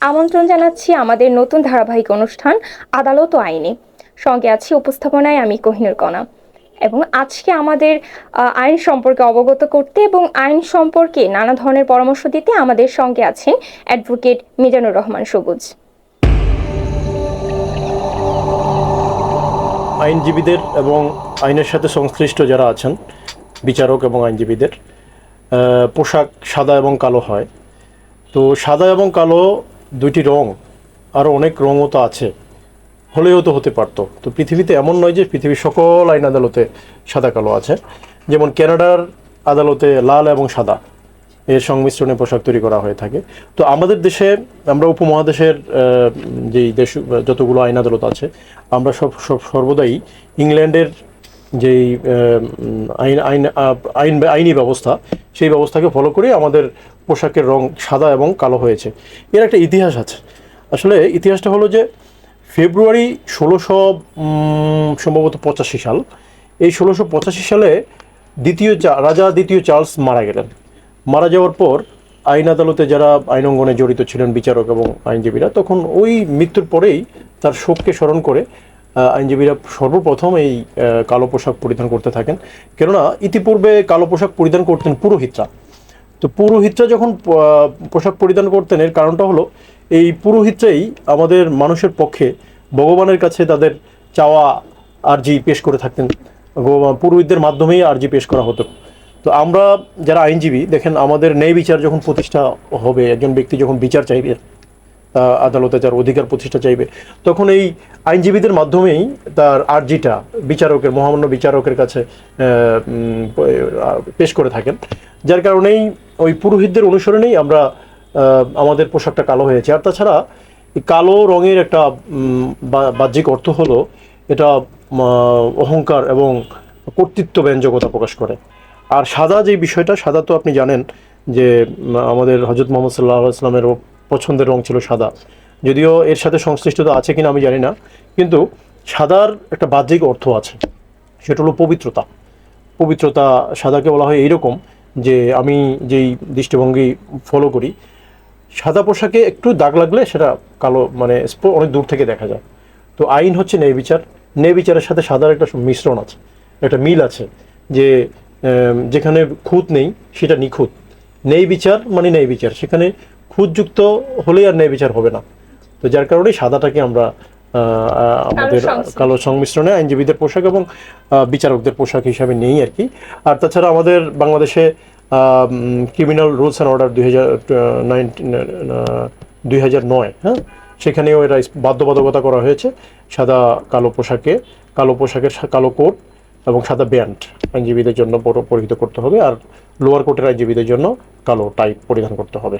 আমন্ত্রণ জানাচ্ছি আমাদের নতুন ধারাবাহিক অনুষ্ঠান আদালত ও আইনে। সঙ্গে আছি উপস্থাপনায় আমি কোহিনুর কণা। এবং আজকে আমাদের আইন সম্পর্কে অবগত করতে এবং আইন সম্পর্কে নানা ধরনের পরামর্শ দিতে আমাদের সঙ্গে আছেন অ্যাডভোকেট মিজানুর রহমান সবুজ। আইনজীবীদের এবং আইনের সাথে সংশ্লিষ্ট যারা আছেন, বিচারক এবং আইনজীবীদের পোশাক সাদা এবং কালো হয়। তো সাদা এবং কালো দুইটি রং আরও অনেক রঙও তো আছে, হলেও তো হতে পারতো। তো পৃথিবীতে এমন নয় যে পৃথিবীর সকল আইন আদালতে সাদা, কালো আছে। যেমন কানাডার আদালতে লাল এবং সাদা এর সংমিশ্রণে পোশাক তৈরি করা হয়ে থাকে। তো আমাদের দেশে, আমরা উপমহাদেশের যেই দেশ, যতগুলো আইন আদালত আছে, আমরা সব সব সর্বদাই ইংল্যান্ডের যেই আইন আইন আইন, আইনি ব্যবস্থা, সেই ব্যবস্থাকে ফলো করে আমাদের পোশাকের রং সাদা এবং কালো হয়েছে। এর একটা ইতিহাস আছে। আসলে ইতিহাসটা হলো যে ফেব্রুয়ারি ষোলোশো সম্ভবত পঁচাশি সাল, এই ষোলোশো পঁচাশি সালে দ্বিতীয় চা- রাজা দ্বিতীয় চার্লস মারা গেলেন। মারা যাওয়ার পর আইন আদালতে যারা আইন অঙ্গনে জড়িত ছিলেন বিচারক এবং আইনজীবীরা, তখন ওই মৃত্যুর পরেই তার শোককে স্মরণ করে আইনজীবীরা সর্বপ্রথম এই কালো পোশাক পরিধান করতে থাকেন। কেননা, ইতিপূর্বে কালো পোশাক পরিধান করতেন পুরোহিতরা। তো পুরোহিতরা যখন পোশাক পরিধান করতেন, এর কারণটা হলো, এই পুরোহিতরাই আমাদের মানুষের পক্ষে ভগবানের কাছে তাদের চাওয়া আর্জি পেশ করে থাকতেন। পুরোহিতদের মাধ্যমেই আর্জি পেশ করা হতো। তো আমরা যারা আইনজীবী, দেখেন আমাদের ন্যায় বিচার যখন প্রতিষ্ঠা হবে, একজন ব্যক্তি যখন বিচার চাইবে আদালতে যার অধিকার প্রতিষ্ঠা চাইবে। তখন এই আইনজীবীদের মাধ্যমেই তার আর্জিটা বিচারকের, মহামান্য বিচারকের কাছে পেশ করে থাকেন। যার কারণেই ওই পুরোহিতদের অনুসরণেই আমরা আমাদের পোশাকটা কালো হয়েছে আর তাছাড়া কালো রঙের একটা বাহ্যিক অর্থ হলো এটা অহংকার এবং কর্তৃত্ব ব্যঞ্জকতা প্রকাশ করে। আর সাদা যে বিষয়টা, সাদা তো আপনি জানেন যে আমাদের হজরত মোহাম্মদ সাল্লাহ ইসলামেরও পছন্দের রং ছিল সাদা। যদিও এর সাথে সংশ্লিষ্টতা আছে কিনা আমি জানি না, কিন্তু সাদার একটা বাহ্যিক অর্থ আছে। সেটা হলো পবিত্রতা। পবিত্রতা সাদাকে বলা হয় এইরকম যে আমি যেই দৃষ্টিভঙ্গি ফলো করি, সাদা পোশাকে একটু দাগ লাগলে সেটা কালো মানে অনেক দূর থেকে দেখা যায়। তো আইন হচ্ছে ন্যায় বিচার। ন্যায় বিচারের সাথে সাদার একটা মিশ্রণ আছে, একটা মিল আছে যে যেখানে খুঁত নেই সেটা নিখুঁত। ন্যায় বিচার মানে ন্যায় বিচার। সেখানে খুঁতযুক্ত হলেই আর ন্যায় বিচার হবে না। তো যার কারণে সাদাটাকে আমরা আমাদের কালো সংমিশ্রণে আইনজীবীদের পোশাক এবং বিচারকদের পোশাক হিসাবে নেই আর কি। আর তাছাড়া আমাদের বাংলাদেশে ক্রিমিনাল রুলস অ্যান্ড অর্ডার দুই হাজার দুই হাজার নয় হ্যাঁ? সেখানেও এটা বাধ্যবাধকতা করা হয়েছে। সাদা কালো পোশাকে কালো পোশাকের কালো কোট এবং সাদা ব্যান্ড আইনজীবীদের জন্য পরিহিত করতে হবে। আর লোয়ার কোটের আইনজীবীদের জন্য কালো টাইপ পরিধান করতে হবে।